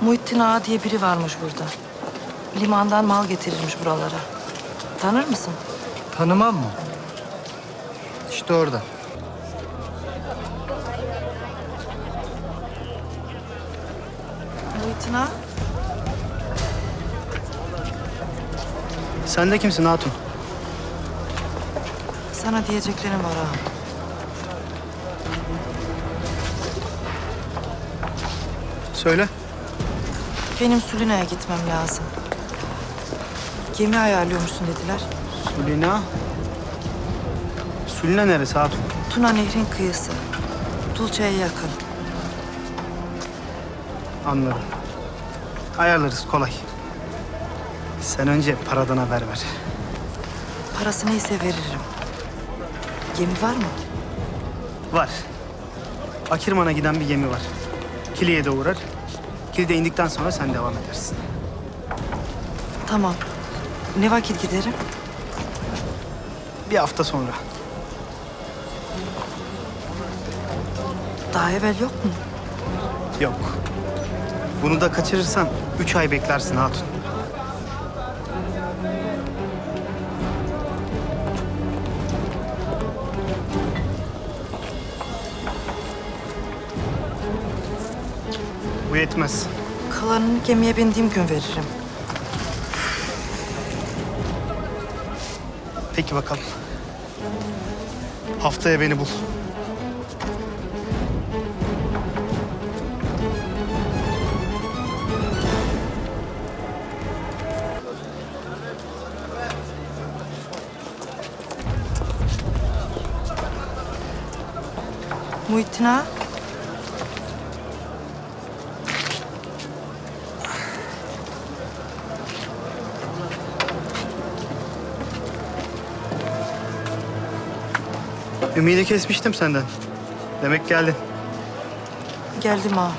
Muhittin Ağa diye biri varmış burada. Limandan mal getirirmiş buralara. Tanır mısın? Tanımam mı? İşte orada. Muhittin Ağa? Sen de kimsin Hatun? Sana diyeceklerim var ağa. Söyle. Benim Sulina'ya gitmem lazım. Gemi ayarlıyormuşsun dediler. Sulina. Sulina neresi Hatun? Tuna Nehri'nin kıyısı. Dulce'ye yakın. Anladım. Ayarlarız kolay. Sen önce paradan haber ver. Parası neyse veririm. Gemi var mı? Var. Akirman'a giden bir gemi var. Kili'ye de uğrar. Kili'de indikten sonra sen devam edersin. Tamam. Ne vakit giderim? Bir hafta sonra. Daha evvel yok mu? Yok. Bunu da kaçırırsan üç ay beklersin Hatun. Bu yetmez. Kalanını gemiye bindiğim gün veririm. Peki bakalım. Haftaya beni bul. Muhittin Ağa? Ümidi kesmiştim senden. Demek geldin. Geldim ağa.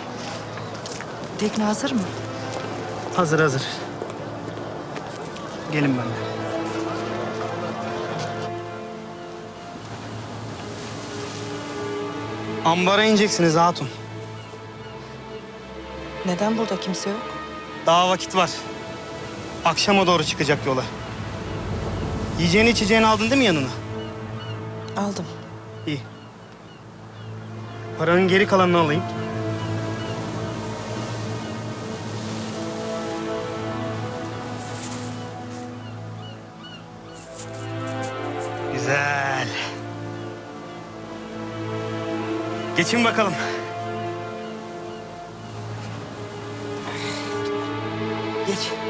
Tekne hazır mı? Hazır hazır. Gelin benimle. Ambara ineceksiniz hatun. Neden burada kimse yok? Daha vakit var. Akşama doğru çıkacak yola. Yiyeceğini içeceğini aldın değil mi yanına? Aldım. İyi. Paranın geri kalanını alayım. Güzel. Geçin bakalım. Geç.